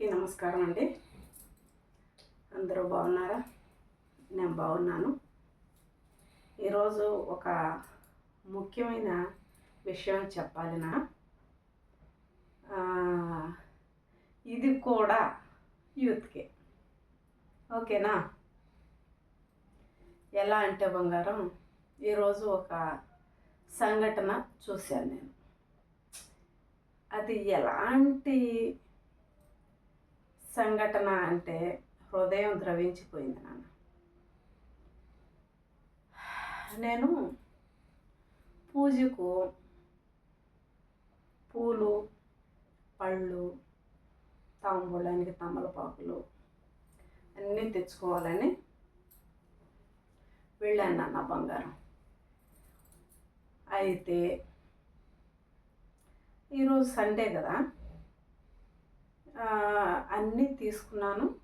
అందరికీ నమస్కారం అండి. అందరూ బాగున్నారా? నేను బాగున్నాను. ఈరోజు ఒక ముఖ్యమైన విషయం చెప్పాలి నా. ఇది కూడా యూత్కే. ఓకేనా? ఎలా అంటే బంగారం ఈరోజు ఒక సంఘటన చూశాను నేను. అది ఎలాంటి సంఘటన అంటే హృదయం ద్రవించిపోయింది నాన్న. నేను పూజకు పూలు పళ్ళు తాంబూలానికి తమలపాకులు అన్నీ తెచ్చుకోవాలని వెళ్ళాను నాన్న బంగారం. అయితే ఈరోజు సండే కదా అన్నీ తీసుకున్నాను.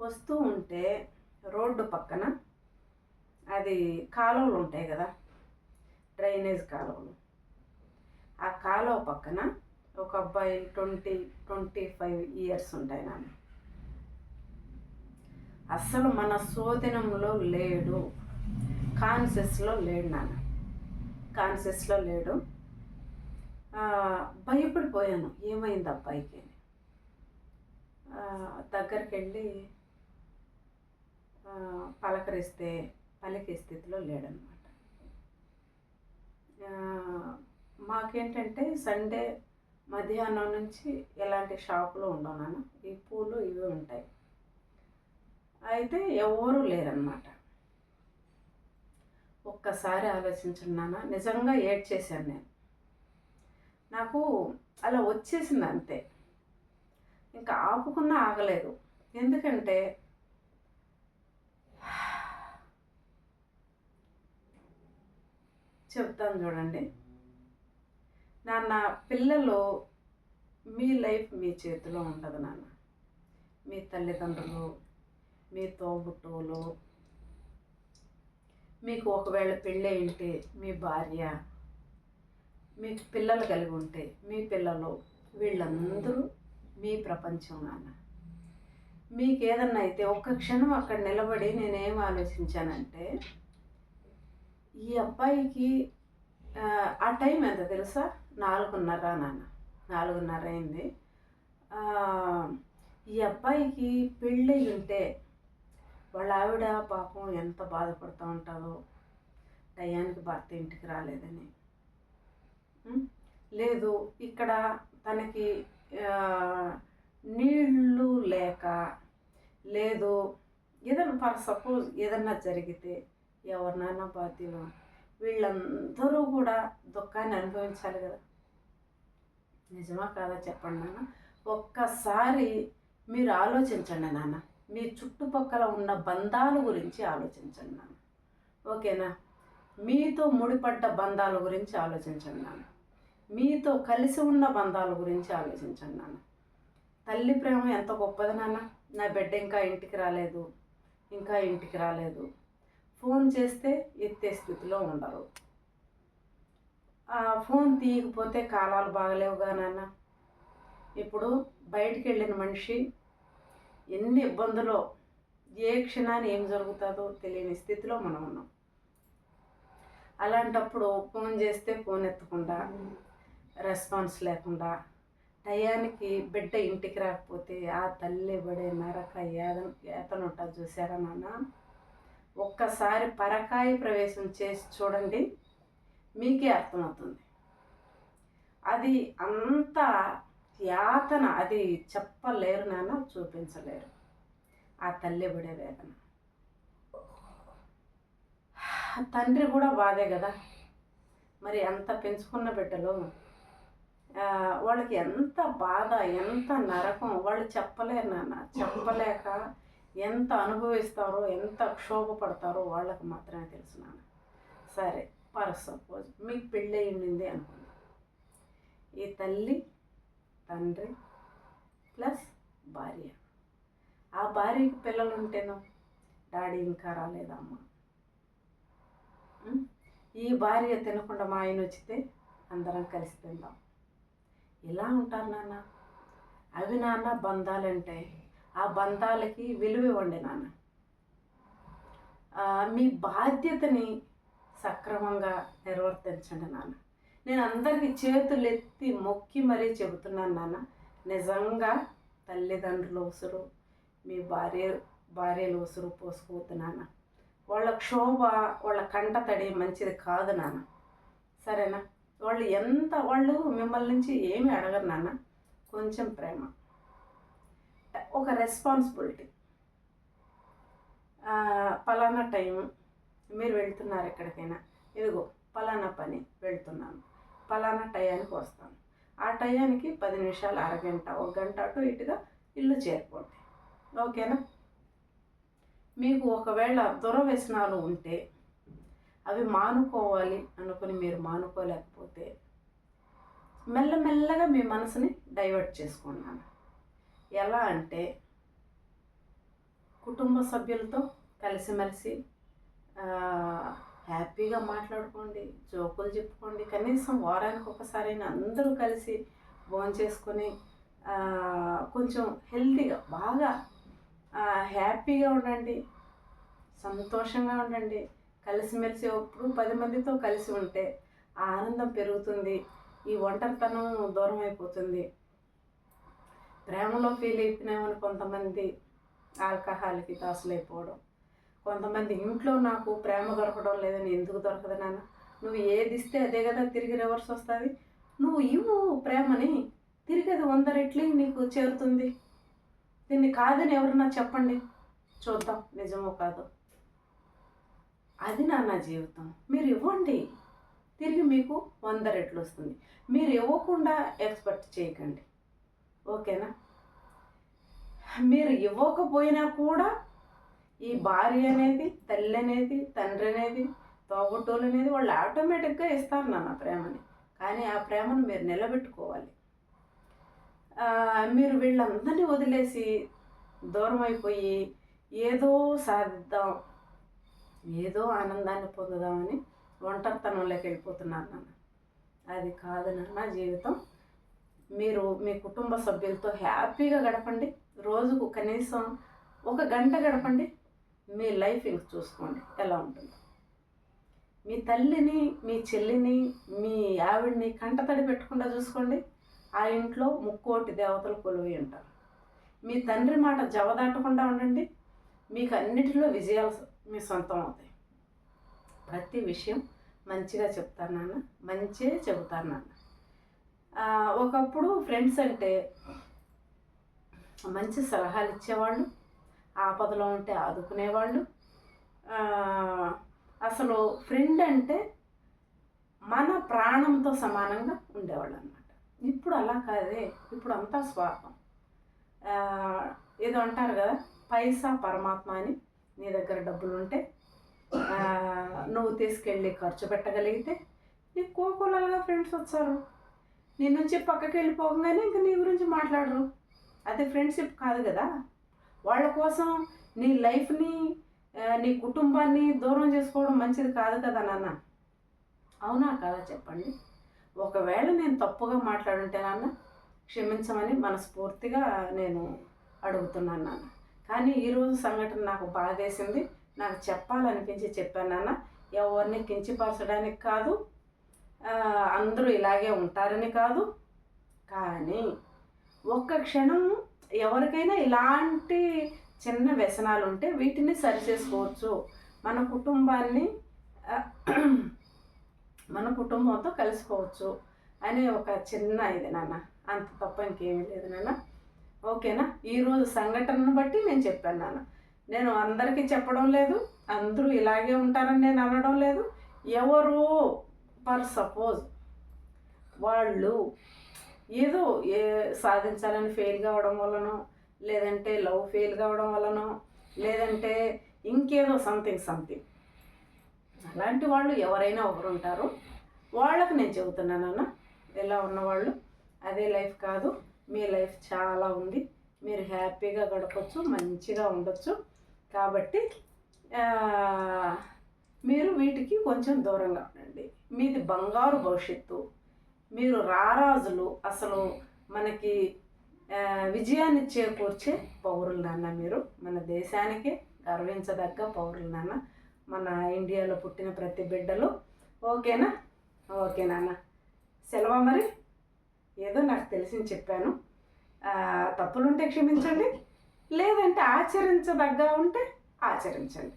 వస్తూ ఉంటే రోడ్డు పక్కన అది కాలువలు ఉంటాయి కదా డ్రైనేజ్ కాలువలు. ఆ కాలువ పక్కన ఒక అబ్బాయి ట్వంటీ ట్వంటీ ఫైవ్ ఇయర్స్ ఉంటాయి నాన్న. అస్సలు మన శోధనంలో లేడు. కాన్షియస్లో లేడు నాన్న. కాన్షియస్లో లేడు. భయపడిపోయాను. ఏమైంది అబ్బాయికి అని. దగ్గరికి వెళ్ళి పలకరిస్తే పలికే స్థితిలో లేడనమాట. మాకేంటంటే సండే మధ్యాహ్నం నుంచి ఎలాంటి షాపులు ఉండవు నాన్న. ఈ పూలు ఇవి ఉంటాయి. అయితే ఎవరు లేరనమాట. ఒక్కసారి ఆలోచించున్నానా నిజంగా ఏడ్ చేశాను నేను. నాకు అలా వచ్చేసింది అంతే. ఇంకా ఆపుకున్నా ఆగలేదు. ఎందుకంటే చెప్తాను చూడండి. నాన్న పిల్లలు మీ లైఫ్ మీ చేతిలో ఉండదు నాన్న. మీ తల్లిదండ్రులు మీ తోబుట్టువులు మీకు ఒకవేళ పెళ్ళి ఉంటే మీ భార్య మీకు పిల్లలు కలిగి ఉంటే మీ పిల్లలు వీళ్ళందరూ మీ ప్రపంచం నాన్న. మీకు ఏదన్నా అయితే ఒక్క క్షణం అక్కడ నిలబడి నేనేం ఆలోచించానంటే ఈ అబ్బాయికి ఆ, టైం ఎంత తెలుసా? నాలుగున్నర నాన్న. నాలుగున్నర అయింది. ఈ అబ్బాయికి పెళ్ళి ఉంటే వాళ్ళ ఆవిడ పాపం ఎంత బాధపడుతూ ఉంటుందో టయానికి భర్త ఇంటికి రాలేదని. లేదు ఇక్కడ తనకి నీళ్ళు లేక లేదు. ఏదైనా ఫర్ సపోజ్ ఏదన్నా జరిగితే ఎవరినైనా బాధ్యులు. వీళ్ళందరూ కూడా దుఃఖాన్ని అనుభవించాలి కదా. నిజమా కాదా చెప్పండి నాన్న? ఒక్కసారి మీరు ఆలోచించండి నాన్న. మీ చుట్టుపక్కల ఉన్న బంధాల గురించి ఆలోచించండి నాన్న. ఓకేనా? మీతో ముడిపడ్డ బంధాల గురించి ఆలోచించండి నాన్న. మీతో కలిసి ఉన్న బంధాల గురించి ఆలోచించండి నాన్న. తల్లి ప్రేమ ఎంత గొప్పది నాన్న. నా బిడ్డ ఇంకా ఇంటికి రాలేదు. ఇంకా ఇంటికి రాలేదు. ఫోన్ చేస్తే ఎత్తే స్థితిలో ఉండరు. ఆ ఫోన్ తీయకపోతే కాలాలు బాగలేవుగా నాన్న. ఇప్పుడు బయటికి వెళ్ళిన మనిషి ఎన్ని ఇబ్బందులో ఏ క్షణాన్ని ఏం జరుగుతుందో తెలియని స్థితిలో మనం ఉన్నాం. అలాంటప్పుడు ఫోన్ చేస్తే ఫోన్ ఎత్తకుండా రెస్పాన్స్ లేకుండా టయానికి బిడ్డ ఇంటికి రాకపోతే ఆ తల్లి పడే నరక ఏదన ఏతను ఉంటుంది చూసారా నాన్న? ఒక్కసారి పరకాయ ప్రవేశం చేసి చూడండి మీకే అర్థమవుతుంది. అది అంత యాతన అది చెప్పలేరు నాన్న చూపించలేరు. ఆ తల్లి పడే వేదన? తండ్రి కూడా బాధే కదా. మరి అంత పెంచుకున్న బిడ్డలో వాళ్ళకి ఎంత బాధ ఎంత నరకం వాళ్ళు చెప్పలేరు నాన్న. చెప్పలేక ఎంత అనుభవిస్తారో ఎంత క్షోభపడతారో వాళ్ళకి మాత్రమే తెలుసు నాన్న. సరే ఫర్ సపోజ్ మీకు పెళ్ళి ఉండింది అనుకుందాం. ఈ తల్లి తండ్రి ప్లస్ భార్య. ఆ భార్యకి పిల్లలు ఉంటేనో డాడీ ఇంకా రాలేదమ్మా. ఈ భార్య తినకుండా మా ఆయన వచ్చితే అందరం కలిసి తిందాం. ఇలా ఉంటారు నాన్న? అవి నాన్న బంధాలంటే ఆ బంధాలకి విలువ ఇవ్వండి నాన్న. మీ బాధ్యతని సక్రమంగా నిర్వర్తించండి నాన్న. నేను అందరికీ చేతులు ఎత్తి మొక్కి మరీ చెబుతున్నాను నాన్న. నిజంగా తల్లిదండ్రులు ఉసురు మీ భార్య భార్యలు ఉసురు పోసుకోవద్దు వాళ్ళ క్షోభ వాళ్ళ కంట తడి మంచిది కాదు నాన్న. సరేనా? వాళ్ళు ఎంత వాళ్ళు మిమ్మల్ని నుంచి ఏమి అడగరు నాన్న. కొంచెం ప్రేమ. ఒక రెస్పాన్సిబిలిటీ పలానా టైం మీరు వెళ్తున్నారు ఎక్కడికైనా. ఇదిగో పలానా పని వెళ్తున్నాను. పలానా టయానికి వస్తాను. ఆ టయానికి పది నిమిషాలు అరగంట ఒక గంట అటు ఇటుగా ఇల్లు చేరుకోండి ఓకేనా? మీకు ఒకవేళ దురవ్యసనాలు ఉంటే అవి మానుకోవాలి అనుకుని మీరు మానుకోలేకపోతే మెల్లమెల్లగా మీ మనసుని డైవర్ట్ చేసుకున్నాను ఎలా అంటే కుటుంబ సభ్యులతో కలిసిమెలిసి హ్యాపీగా మాట్లాడుకోండి జోకులు చెప్పుకోండి కనీసం వారానికి ఒకసారైనా అందరూ కలిసి భోంచేసుకొని కొంచెం హెల్తీగా బాగా హ్యాపీగా ఉండండి సంతోషంగా ఉండండి. కలిసిమెలిసి ఎప్పుడు పది మందితో కలిసి ఉంటే ఆ ఆనందం పెరుగుతుంది. ఈ ఒంటరితనం దూరం అయిపోతుంది. ప్రేమలో ఫీల్ అయిపోయినామని కొంతమంది ఆల్కహాల్కి దాసులైపోవడం. కొంతమంది ఇంట్లో నాకు ప్రేమ దొరకడం లేదని ఎందుకు దొరకదు నాన్న? నువ్వు ఏది ఇస్తే అదే కదా తిరిగి రివర్స్ వస్తుంది. నువ్వు ఇవ్వు ప్రేమని తిరిగి అది వంద రెట్లు నీకు చేరుతుంది. దీన్ని కాదని ఎవరన్నా చెప్పండి. చూద్దాం నిజమో కాదో. అది నా నా జీవితం. మీరు ఇవ్వండి. తిరిగి మీకు వంద రెట్లు వస్తుంది. మీరు ఇవ్వకుండా ఎక్స్పెక్ట్ చేయకండి. ఓకేనా? మీరు ఇవ్వకపోయినా కూడా ఈ భార్య అనేది తల్లి అనేది తండ్రి అనేది తోబుట్టోళ్ళు అనేది వాళ్ళు ఆటోమేటిక్గా ఇస్తారు నాన్న ప్రేమని. కానీ ఆ ప్రేమను మీరు నిలబెట్టుకోవాలి. మీరు వీళ్ళందరినీ వదిలేసి దూరం అయిపోయి ఏదో సాధిద్దాం. ఏదో ఆనందాన్ని పొందుదామని ఒంటరితనంలోకి వెళ్ళిపోతున్నాను నాన్న. అది కాదు నాన్న జీవితం. మీరు మీ కుటుంబ సభ్యులతో హ్యాపీగా గడపండి. రోజుకు కనీసం ఒక గంట గడపండి. మీ లైఫ్ ఇంక చూసుకోండి. ఎలా ఉంటుంది? మీ తల్లిని మీ చెల్లిని మీ ఆవిడ్ని కంటతడి పెట్టకుండా చూసుకోండి. ఆ ఇంట్లో ముక్కోటి దేవతలు కొలువై ఉంటారు. మీ తండ్రి మాట జవదాటకుండా ఉండండి. మీకు అన్నిటిలో విజయాలు మీ సొంతం అవుతాయి. ప్రతి విషయం మంచిగా చెప్తాను నాన్న. మంచిగా చెబుతాను నాన్న. ఒకప్పుడు ఫ్రెండ్స్ అంటే మంచి సలహాలు ఇచ్చేవాళ్ళు ఆపదలో ఉంటే ఆదుకునేవాళ్ళు. అసలు ఫ్రెండ్ అంటే మన ప్రాణంతో సమానంగా ఉండేవాళ్ళు అనమాట ఇప్పుడు అలా కాదే. ఇప్పుడు అంతా స్వార్థం. ఏదో అంటారు కదా పైసా పరమాత్మ అని. నీ దగ్గర డబ్బులు ఉంటే నువ్వు తీసుకెళ్ళి ఖర్చు పెట్టగలిగితే నీకు కోకోలలుగా ఫ్రెండ్స్ వచ్చారు. నీ నుంచి పక్కకి వెళ్ళిపోగానే ఇంకా నీ గురించి మాట్లాడరు. అది ఫ్రెండ్షిప్ కాదు కదా. వాళ్ళ కోసం నీ లైఫ్ని నీ కుటుంబాన్ని దూరం చేసుకోవడం మంచిది కాదు కదా నాన్న. అవునా కాదా చెప్పండి? ఒకవేళ నేను తప్పుగా మాట్లాడుంటే నాన్న క్షమించమని మనస్ఫూర్తిగా నేను అడుగుతున్నాను నాన్న. కానీ ఈరోజు సంఘటన నాకు బాధేసింది నాకు చెప్పాలనిపించి చెప్పాను నాన్న. ఎవరిని కించపరచడానికి కాదు అందరూ ఇలాగే ఉంటారని కాదు. కానీ ఒక్క క్షణం ఎవరికైనా ఇలాంటి చిన్న వ్యసనాలు ఉంటే వీటిని సరి చేసుకోవచ్చు మన కుటుంబాన్ని మన కుటుంబంతో కలుసుకోవచ్చు అనే ఒక చిన్న ఇది నాన్న. అంత తప్ప ఇంకేమీ లేదు నాన్న. ఓకేనా? ఈరోజు సంఘటనను బట్టి నేను చెప్పాను నాన్న. నేను అందరికీ చెప్పడం లేదు అందరూ ఇలాగే ఉంటారని నేను అనడం లేదు. ఎవరు ఫర్ సపోజ్ వాళ్ళు ఏదో ఏ సాధించాలని ఫెయిల్ కావడం వలనో లేదంటే లవ్ ఫెయిల్ కావడం వలనో లేదంటే ఇంకేదో సంథింగ్ సంథింగ్. అలాంటి వాళ్ళు ఎవరైనా ఒకరు ఉంటారు. వాళ్ళకి నేను చెబుతున్నానన్న ఎలా ఉన్నవాళ్ళు? అదే లైఫ్ కాదు. మీ లైఫ్ చాలా ఉంది. మీరు హ్యాపీగా గడపచ్చు మంచిగా ఉండొచ్చు. కాబట్టి మీరు వీటికి కొంచెం దూరంగా ఉండండి. మీది బంగారు భవిష్యత్తు. మీరు రారాజులు. అసలు మనకి విజయాన్ని చేకూర్చే పౌరులు నాన్న మీరు. మన దేశానికి గర్వించదగ్గ పౌరులు నాన్న. మన ఇండియాలో పుట్టిన ప్రతి బిడ్డలు. ఓకేనా? ఓకే నాన్న. సెలవా మరి? ఏదో నాకు తెలిసింది చెప్పాను. తప్పులుంటే క్షమించండి. లేదంటే ఆచరించదగ్గ ఉంటే ఆచరించండి.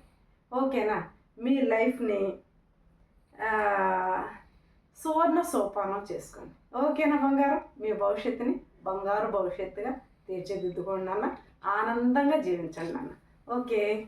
ఓకేనా? మీ లైఫ్ని సువర్ణ సోపానం చేసుకోండి. ఓకేనా బంగారం? మీ భవిష్యత్తుని బంగారు భవిష్యత్తుగా తీర్చిదిద్దుకోండి నాన్న. ఆనందంగా జీవించండి నాన్న. ఓకే.